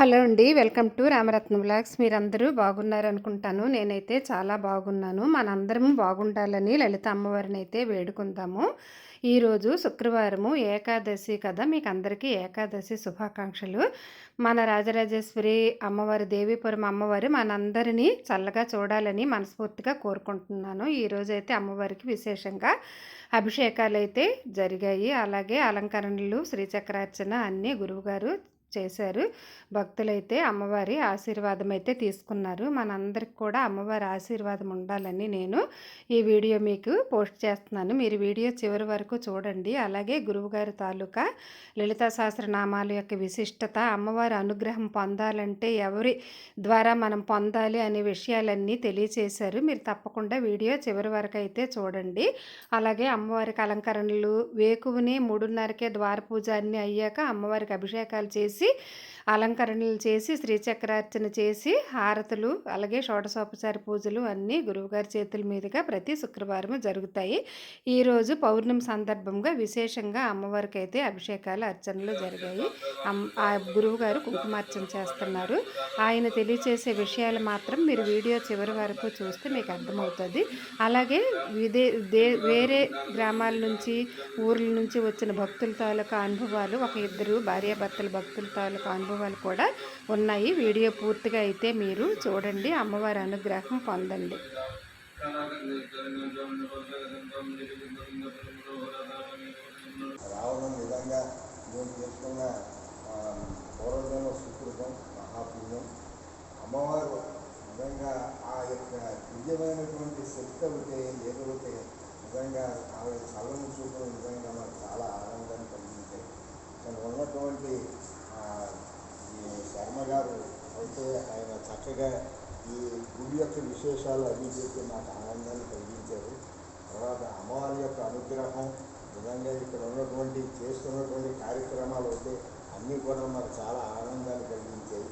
Hello అండి welcome to Ramaratna blogs మీరందరూ బాగున్నారు అనుకుంటాను నేనైతే చాలా బాగున్నాను. మనందరం బాగుండాలని లలిత అమ్మవారిని అయితే వేడుకుందాము. ఈరోజు శుక్రవారము ఏకాదశి కదా. మీకు అందరికీ ఏకాదశి శుభాకాంక్షలు. మన రాజరాజేశ్వరి అమ్మవారి దేవీపురం అమ్మవారి మనందరినీ చల్లగా చూడాలని మనస్ఫూర్తిగా కోరుకుంటున్నాను. ఈరోజైతే అమ్మవారికి విశేషంగా అభిషేకాలు అయితే జరిగాయి. అలాగే అలంకరణలు శ్రీచక్రార్చన అన్నీ గురువుగారు చేశారు. భక్తులైతే అమ్మవారి ఆశీర్వాదం అయితే తీసుకున్నారు. మనందరికి కూడా అమ్మవారి ఆశీర్వాదం ఉండాలని నేను ఈ వీడియో మీకు పోస్ట్ చేస్తున్నాను. మీరు వీడియో చివరి వరకు చూడండి. అలాగే గురువుగారి తాలూకా లలితా సహస్రనామాల యొక్క విశిష్టత అమ్మవారి అనుగ్రహం పొందాలంటే ఎవరి ద్వారా మనం పొందాలి అనే విషయాలన్నీ తెలియచేశారు. మీరు తప్పకుండా వీడియో చివరి వరకు అయితే చూడండి. అలాగే అమ్మవారికి అలంకరణలు వేకువుని మూడున్నరకే ద్వార పూజ అన్నీ అయ్యాక అమ్మవారికి అభిషేకాలు చేసి చేసి అలంకరణలు చేసి శ్రీచక్రార్చన చేసి హారతులు అలాగే షోడశోపచారి పూజలు అన్నీ గురువుగారి చేతుల మీదుగా ప్రతి శుక్రవారం జరుగుతాయి. ఈరోజు పౌర్ణమి సందర్భంగా విశేషంగా అమ్మవారికి అయితే అభిషేకాలు అర్చనలు జరిగాయి. ఆ గురువుగారు కుంకుమార్చన చేస్తున్నారు. ఆయన తెలియచేసే విషయాలు మాత్రం మీరు వీడియో చివరి వరకు చూస్తే మీకు అర్థమవుతుంది. అలాగే విదే దే వేరే గ్రామాల నుంచి ఊర్ల నుంచి వచ్చిన భక్తుల తాలూకా అనుభవాలు ఒక ఇద్దరు భార్యాభర్తల భక్తుల తాలూకా అనుభవాలు కూడా ఉన్నాయి. వీడియో పూర్తిగా అయితే మీరు చూడండి. అమ్మవారి అనుగ్రహం పొందండి. రావడం విధంగా నేను చేసుకున్న పూర్వజన్మ సుకృతం మహాపుణ్యం. అమ్మవారు నిజంగా ఆ యొక్క దివ్యమైనటువంటి శక్తి ఒకటి ఏదైతే నిజంగా ఆమె చల్లని చూపడం నిజంగా మాకు చాలా ఆనందాన్ని కలిగించాయి. తను ఉన్నటువంటి శర్మ గారు అయితే ఆయన చక్కగా ఈ గుడి యొక్క విశేషాలు అన్నీ చెప్పి నాకు ఆనందాన్ని కలిగించారు. తర్వాత అమ్మవారి యొక్క అనుగ్రహం నిజంగా ఇక్కడ ఉన్నటువంటి చేస్తున్నటువంటి కార్యక్రమాలు అయితే అన్నీ కూడా నాకు చాలా ఆనందాన్ని కలిగించాయి.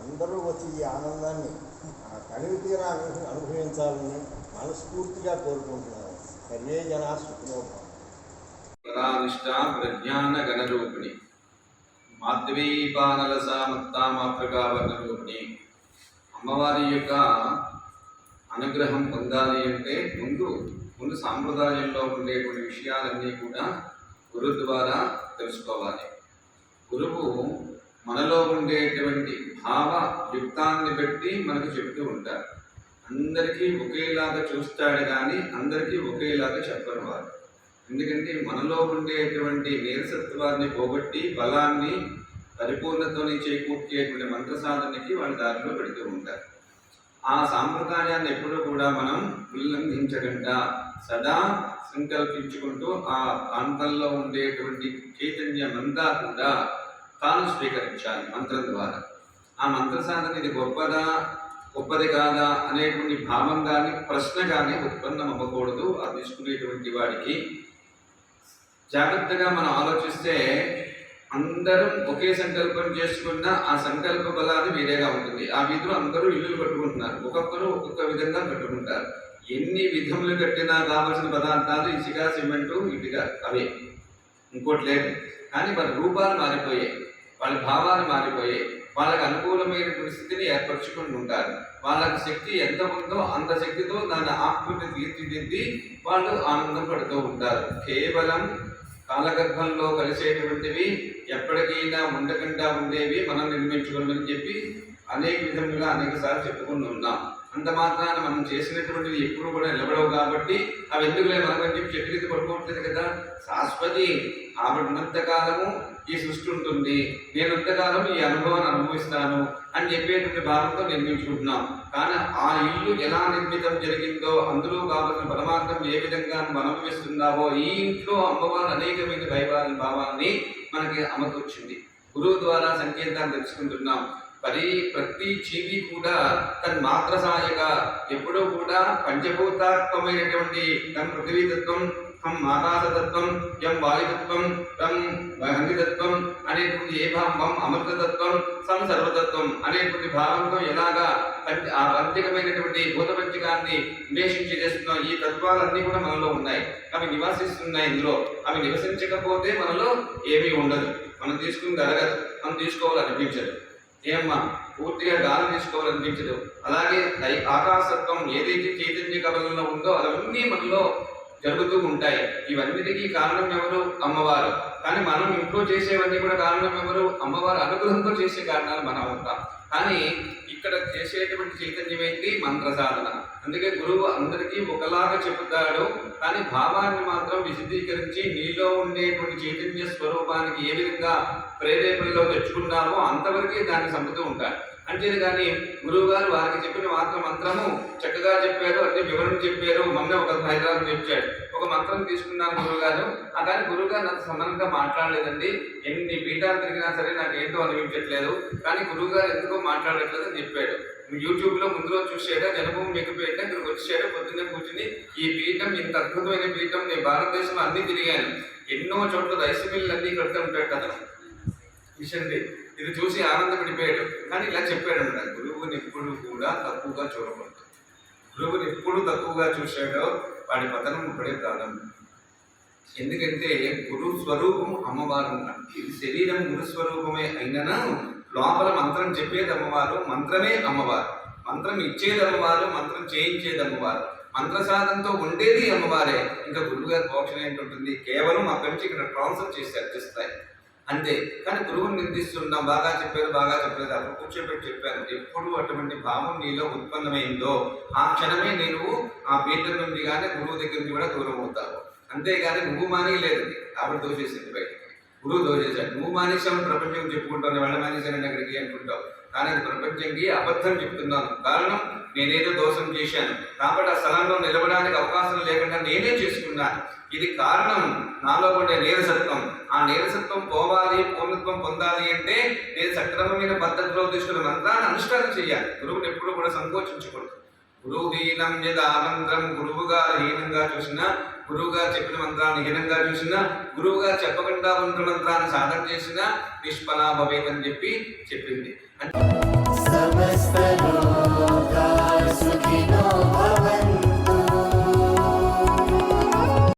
అందరూ వచ్చి ఈ ఆనందాన్ని కలివి తీరా అనుభవించాలని మనస్ఫూర్తిగా కోరుకుంటున్నాను. సర్వే జనా సుఖనోభవం ప్రజ్ఞాన గణరూపిణి మాధ్వీపానలస మత్తా మాతృకావర్ణరూపిణి అమ్మవారి యొక్క అనుగ్రహం పొందాలి అంటే ముందు ముందు సాంప్రదాయంలో ఉండేటువంటి విషయాలన్నీ కూడా గురు ద్వారా తెలుసుకోవాలి. గురువు మనలో ఉండేటువంటి భావ యుక్తాన్ని బట్టి మనకు చెప్తూ ఉంటారు అందరికీ ఒకేలాగా చూస్తాడు కానీ అందరికీ ఒకేలాగా చెప్పరు వారు. ఎందుకంటే మనలో ఉండేటువంటి నీరసత్వాన్ని పోగొట్టి బలాన్ని పరిపూర్ణతని చేకూర్చేటువంటి మంత్ర సాధనకి వాళ్ళ దారిలో పెడుతూ ఉంటారు. ఆ సాంప్రదాయాన్ని ఎప్పుడూ కూడా మనం ఉల్లంఘించకుండా సదా సంకల్పించుకుంటూ ఆ ప్రాంతంలో ఉండేటువంటి చైతన్యమంతా కూడా తాను స్వీకరించాలి మంత్రం ద్వారా. ఆ మంత్ర సాధన ఇది గొప్పదా గొప్పది కాదా అనేటువంటి భావం కానీ ప్రశ్న కానీ ఉత్పన్నం అవ్వకూడదు అది తీసుకునేటువంటి వాడికి జాగ్రత్తగా మనం ఆలోచిస్తే అందరం ఒకే సంకల్పం చేసుకున్న ఆ సంకల్ప బలాన్ని వేరేగా ఉంటుంది. ఆ వీధిలో అందరూ ఇల్లులు కట్టుకుంటున్నారు. ఒక్కొక్కరు ఒక్కొక్క విధంగా కట్టుకుంటారు. ఎన్ని విధములు కట్టినా కావలసిన పదార్థాలు ఇసుక సిమెంటు ఇటుక అవే. ఇంకోటి లేదు. కానీ వాళ్ళ రూపాలు మారిపోయాయి. వాళ్ళ భావాలు మారిపోయాయి. వాళ్ళకి అనుకూలమైన పరిస్థితిని ఏర్పరచుకుని ఉంటారు. వాళ్ళకి శక్తి ఎంత ఉందో అంత శక్తితో దాని ఆకృతి తీర్చిదిద్ది వాళ్ళు ఆనందం పడుతూ ఉంటారు. కేవలం కాలగర్భంలో కలిసేటువంటివి ఎప్పటికైనా ఉండకుండా ఉండేవి మనం నిర్మించుకోమని చెప్పి అనేక విధములుగా అనేక సార్లు చెప్పుకుని ఉన్నాం. అంత మాత్రాన మనం చేసినటువంటివి ఎప్పుడు కూడా నిలబడవు కాబట్టి అవి ఎందుకులే మనకు చెప్పి చెట్టు కింద పడుకోవట్లేదు కదా. శాశ్వతి. ఆవిడ ఉన్నంతకాలము ఈ సృష్టి ఉంటుంది. నేను అంతకాలం ఈ అనుభవాన్ని అనుభవిస్తాను అని చెప్పేటువంటి భావంతో నిర్మించుకుంటున్నాం. కానీ ఆ ఇల్లు ఎలా నిర్మితం జరిగిందో అందులో కావలసిన పరమార్థం ఏ విధంగా అనుభవిస్తున్నావో ఈ ఇంట్లో అమ్మవారు అనేకమైన దైవాల భావాన్ని మనకి అమర్చొచ్చింది. గురువు ద్వారా సంకేతాన్ని తెలుసుకుంటున్నాం. మరి ప్రతి జీవి కూడా తన మాత్ర సహాయక ఎప్పుడూ కూడా పంచభూతాత్మమైనటువంటి తన పృథ్వీతత్వం హం మాతాతత్వం ఎం వాయుతత్వం రం అగ్నితత్వం అనేటువంటి ఏ భావం అమృతతత్వం సం సర్వతత్వం అనేటువంటి భావంతో ఎలాగా ఆ ప్రత్యేకమైనటువంటి భూతపంచకాన్ని అన్వేషించి చేస్తున్నాం ఈ తత్వాలన్నీ కూడా మనలో ఉన్నాయి అవి నివసిస్తున్నాయి ఇందులో అవి నివసించకపోతే మనలో ఏమీ ఉండదు మనం తీసుకుని జరగదు మనం తీసుకోవాలనిపించదు ఏమ్మా పూర్తిగా గాలి తీసుకోవాలనిపించదు అలాగే ఆకాశత్వం ఏదైతే చైతన్య కబలంలో ఉందో అవన్నీ మనలో జరుగుతూ ఉంటాయి ఇవన్నిటికీ కారణం ఎవరు? అమ్మవారు. కానీ మనం ఇంట్లో చేసేవన్నీ కూడా కారణం ఎవరు? అమ్మవారు అనుగ్రహంతో చేసే కారణాలు మనం అవుతాం. కానీ ఇక్కడ చేసేటువంటి చైతన్యం ఏంటి? మంత్ర సాధన అందుకే గురువు అందరికీ ఒకలాగా చెబుతాడు. కానీ భావాన్ని మాత్రం విశదీకరించి నీలో ఉండేటువంటి చైతన్య స్వరూపానికి ఏ విధంగా ప్రేరేపణలో తెచ్చుకున్నామో అంతవరకే దాన్ని చంపుతూ ఉంటాడు. అంతేది కానీ గురువు గారు వారికి చెప్పిన మాత్ర మంత్రము చక్కగా చెప్పారు అంటే వివరణ చెప్పారు. మొన్న ఒక హైదరాబాద్ చెప్పాడు. ఒక మంత్రం తీసుకున్నాను గురువు గారు ఆ కానీ గురువు గారు నాకు సమానంగా మాట్లాడలేదండి. ఎన్ని పీఠాలు తిరిగినా సరే నాకు ఏంటో అనిపించట్లేదు. కానీ గురువు గారు ఎందుకో మాట్లాడట్లేదు అని చెప్పాడు. యూట్యూబ్లో ముందు రోజు చూసాడా జనభూమి మిగిపోయాడు ఇక్కడికి వచ్చాడు పొద్దున్నే కూర్చుని ఈ పీఠం ఇంత అద్భుతమైన పీఠం నేను భారతదేశంలో అన్ని తిరిగాను. ఎన్నో చోట్ల రైస్ మిల్లు అన్ని కడుతూ ఉంటాడు కదా. విషయండి ఇది చూసి ఆనందపడిపోయాడు. అని ఇలా చెప్పాడు గురువుని ఎప్పుడు కూడా తక్కువగా చూడకూడదు. గురువుని ఎప్పుడు తక్కువగా చూశాడో వాడి పతనం ఇప్పుడే ప్రారంభం. ఎందుకంటే గురు స్వరూపం అమ్మవారు ఇది శరీరం గురు స్వరూపమే అయినను లోపల మంత్రం చెప్పేది అమ్మవారు మంత్రమే అమ్మవారు. మంత్రం ఇచ్చేది అమ్మవారు మంత్రం చేయించేది అమ్మవారు. మంత్ర సాధనతో ఉండేది అమ్మవారే. ఇంకా గురువు గారి మోక్షం ఏంటుంటుంది? కేవలం అక్కడి నుంచి ఇక్కడ ట్రాన్స్ఫర్ చేసి అర్చిస్తాయి. అంతే. కానీ గురువుని నిందిస్తున్నాం బాగా చెప్పారు బాగా చెప్పలేదు అప్పుడు కూర్చోబెట్టి చెప్పాను ఎప్పుడు అటువంటి భావం నీలో ఉత్పన్నమైందో ఆ క్షణమే నేను ఆ పీఠం నుండి కానీ గురువు దగ్గర నుంచి కూడా దూరం అవుతావు. అంతేగాని నువ్వు మానేయలేదు ఆవిడ దోషేసింది బయట గురువు దోషేశాడు. నువ్వు మానేశావు ప్రపంచం చెప్పుకుంటాను వాళ్ళ మానేశాను అక్కడికి అనుకుంటావు. కానీ అది ప్రపంచంకి అబద్ధం చెప్తున్నాను. కారణం నేనేదో దోషం చేశాను. కాబట్టి ఆ స్థలంలో నిలవడానికి అవకాశం లేకుండా నేనే చేసుకున్నాను. ఇది కారణం. నాలో ఉండే నేరసత్వం. నీరసత్వం పోవాలి పూర్ణత్వం పొందాలి అంటే నేను సక్రమమైన పద్ధతిలో తీసుకున్న మంత్రాన్ని అనుష్ఠానం చేయాలి. గురువుని ఎప్పుడు కూడా సంకోచించకూడదు. గురువు హీనం యదా మంత్రం గురువుగా హీనంగా చూసినా గురువుగా చెప్పిన మంత్రాన్ని హీనంగా చూసినా గురువుగా చెప్పకుండా ఉన్న మంత్రాన్ని సాధన చేసినా నిష్ఫలా భవేదని చెప్పి చెప్పింది. అంటే